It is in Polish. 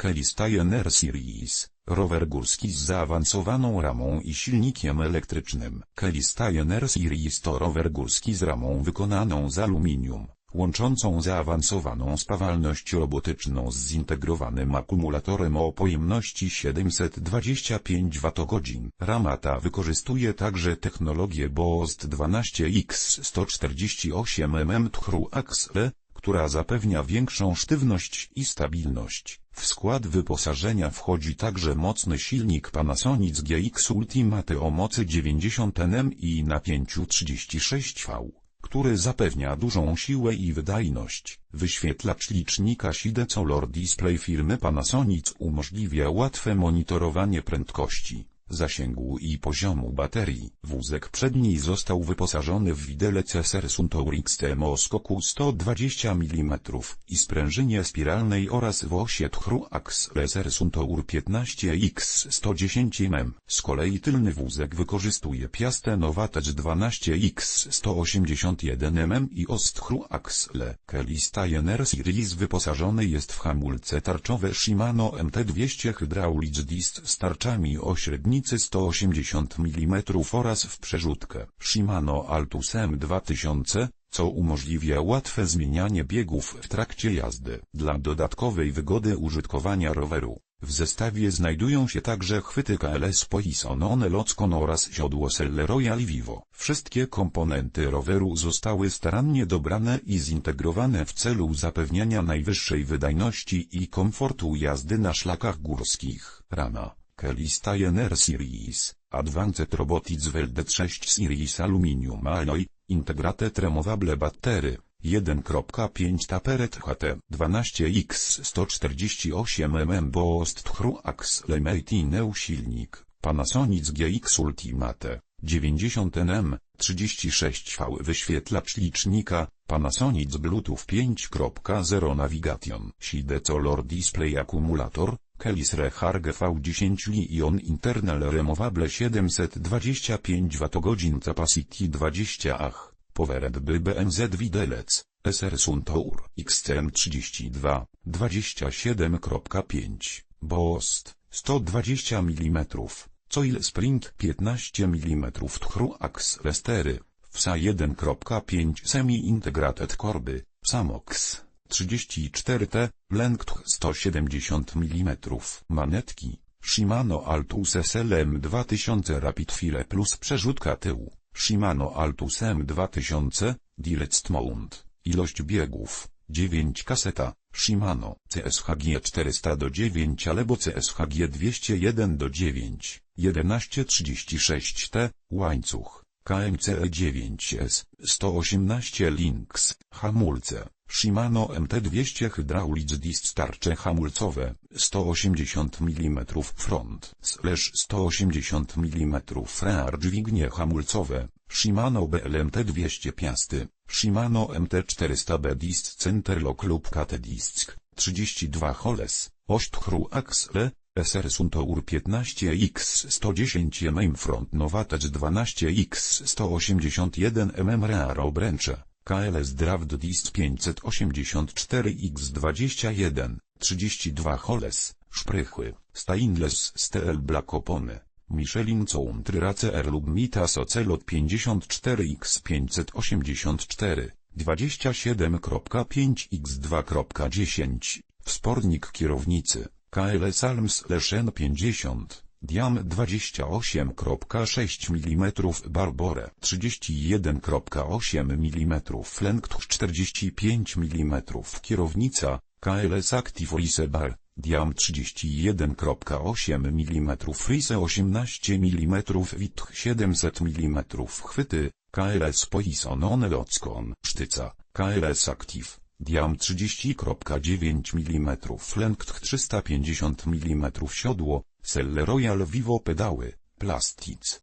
Kelly Series, rower górski z zaawansowaną ramą i silnikiem elektrycznym. Kelly Series to rower górski z ramą wykonaną z aluminium, łączącą zaawansowaną spawalność robotyczną z zintegrowanym akumulatorem o pojemności 725 Wh. Rama ta wykorzystuje także technologię BOST 12X148 mm Tchru Axle, która zapewnia większą sztywność i stabilność. W skład wyposażenia wchodzi także mocny silnik Panasonic GX Ultimate o mocy 90 Nm i napięciu 36V, który zapewnia dużą siłę i wydajność. Wyświetlacz licznika SIDE Color Display firmy Panasonic umożliwia łatwe monitorowanie prędkości zasięgu i poziomu baterii. Wózek przedni został wyposażony w widelec SR Suntour XTM o skoku 120 mm i sprężynie spiralnej oraz w osie tchru Axle SR Suntour 15X 110 mm. Z kolei tylny wózek wykorzystuje piastę Novatec 12X 181 mm i os tchru Axle. Kelly Steiner Series wyposażony jest w hamulce tarczowe Shimano MT200 Hydraulic Disc z tarczami o średni 180 mm oraz w przerzutkę Shimano Altus M2000, co umożliwia łatwe zmienianie biegów w trakcie jazdy. Dla dodatkowej wygody użytkowania roweru, w zestawie znajdują się także chwyty KLS Poison One Lockon oraz siodło Selle Royal Vivo. Wszystkie komponenty roweru zostały starannie dobrane i zintegrowane w celu zapewniania najwyższej wydajności i komfortu jazdy na szlakach górskich. Rama Kelly Steiner Series, Advanced Robotics Welded 6 Series Aluminium Alloy, Integrated Removable Battery, 1.5 Taperet HT 12X 148 mm Boost Tchru Axle Neu silnik, Panasonic GX Ultimate, 90 Nm, 36V wyświetlacz licznika, Panasonic Bluetooth 5.0 Navigation, SIDE Color Display Akumulator, Kelis Recharge V10 Li-ion Internal Removable 725 Wh Capacity 20 Ah, Powered by BMZ Widelec, SR Suntour XCM32, 27.5, Boost, 120 mm, Coil Sprint 15 mm Tchru Axle Stery, FSA 1.5 Semi-Integrated Korby, Samox. 34T, length 170 mm. Manetki, Shimano Altus SLM 2000 Rapid File plus przerzutka tyłu, Shimano Altus M2000, Direct Mount, ilość biegów, 9 kaseta, Shimano CSHG 400 do 9 albo CSHG 201 do 9, 1136T, łańcuch, KMCE 9S, 118 Links, hamulce, Shimano MT200 Hydraulic Disc tarcze hamulcowe, 180 mm front, slash 180 mm rear dźwignie hamulcowe, Shimano BLMT 200 piasty, Shimano MT400B Disc Centerlock lub KT Disc, 32 holes, oś tchru axle, SR Suntour 15X 110 mm front Novatec 12X 181 mm rear obręcze. KLS Draft Disc 584X21, 32 Holes, Szprychy, Stainless Steel Black Opony, Michelin Country R lub Mitas Ocelot 54X584, 27.5X2.10, Wspornik kierownicy, KLS Alms Leshen 50. Diam 28.6 mm Barbore 31.8 mm Flenkt 45 mm Kierownica KLS Active Rise Bar Diam 31.8 mm Frise 18 mm Witch 700 mm Chwyty KLS Poison On Lockon Sztyca KLS Active Diam 30.9 mm Flenkt 350 mm Siodło Selle Royal Vivo pedały, Plastics,